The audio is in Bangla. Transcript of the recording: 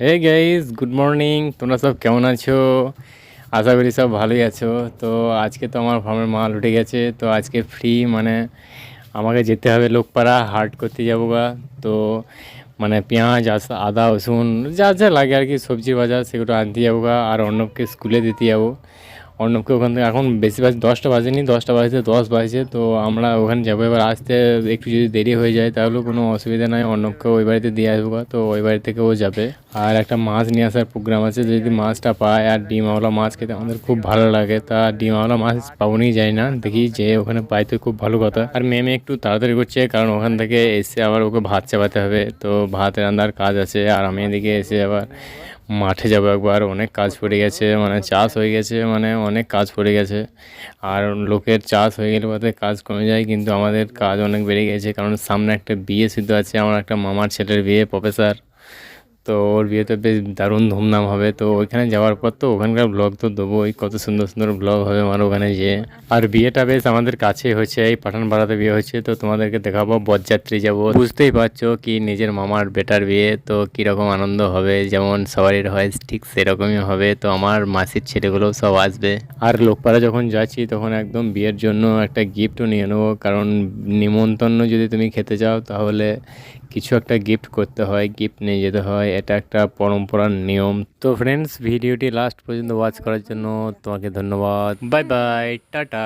হে গাইজ গুড মর্নিং তোমরা সব কেমন আছো? আশা করি সব ভালোই আছো। তো আজকে তো আমার ফার্মের মাল উঠে গেছে। তো আজকে ফ্রি মানে আমাকে যেতে হবে লোকপাড়া, হাট করতে যাব গা। তো মানে পেঁয়াজ আদা, রসুন, যা যা লাগে আর কি, সবজি বাজার, সেগুলো আনতে যাব গা। আর অন্যকে স্কুলে দিতে যাব। অর্ণবকে ওখান থেকে এখন বেশি বাজে দশটা বাজেনি, দশটা বাজতে দশ বাজছে, তো আমরা ওখানে যাব। এবার আসতে একটু যদি দেরি হয়ে যায় তাহলেও কোনো অসুবিধা নাই অর্ণবকে ওই বাড়িতে দিয়ে আসব তো ওই বাড়ি থেকে ও যাবে। আর একটা মাছ নিয়ে আসার প্রোগ্রাম আছে, যদি মাছটা পায় আর ডিমওয়ালা মাছ খেতে আমাদের খুব ভালো লাগে, তা ডিমওয়ালা মাছ পাবনি যায় না, দেখি যে ওখানে পাই তো খুব ভালো কথা। আর মেমে একটু তাড়াতাড়ি করছে, কারণ ওখান থেকে এসে আবার ওকে ভাত চাপাতে হবে, তো ভাত রান্নার কাজ আছে, আর আমি এদিকে এসে আবার মাঠে যাব একবার অনেক কাজ পড়ে গেছে মানে চাষ হয়ে গেছে মানে অনেক কাজ পড়ে গেছে। আর লোকের চাষ হয়ে গেলে বোধহয় কাজ কমে যায় কিন্তু আমাদের কাজ অনেক বেড়ে গেছে কারণ সামনে একটা বিয়ে সিদ্ধ আছে আমার একটা মামার ছেলের বিয়ে প্রফেসর। তো ওর বিয়েতে বেশ দারুণ ধুমধাম হবে। তো ওইখানে যাওয়ার পর তো ওখানকার ব্লগ তো দেবোই। কত সুন্দর সুন্দর ব্লগ হবে আমার ওখানে যেয়ে আর বিয়েটা বেশ আমাদের কাছেই হয়েছে, এই পাঠানপাড়াতে বিয়ে হয়েছে। তো তোমাদেরকে দেখাবো বরযাত্রী যাব। বুঝতেই পারছ কি নিজের মামার বেটার বিয়ে, তো কীরকম আনন্দ হবে। যেমন সবারই হয়, ঠিক সেরকমই হবে। তো আমার মাসির ছেলেগুলোও সব আসবে। আর লোকপাড়া যখন যাচ্ছি, তখন একদম বিয়ের জন্য একটা গিফটও নিয়ে নেব। কারণ নিমন্ত্রণ যদি তুমি খেতে যাও তাহলে কিছু একটা গিফট করতে হয় গিফট নিয়ে যেতে হয়। এটা একটা পরম্পরার নিয়ম। তো ফ্রেন্ডস ভিডিওটি লাস্ট পর্যন্ত ওয়াচ করার জন্য তোমাকে ধন্যবাদ। Bye bye tata.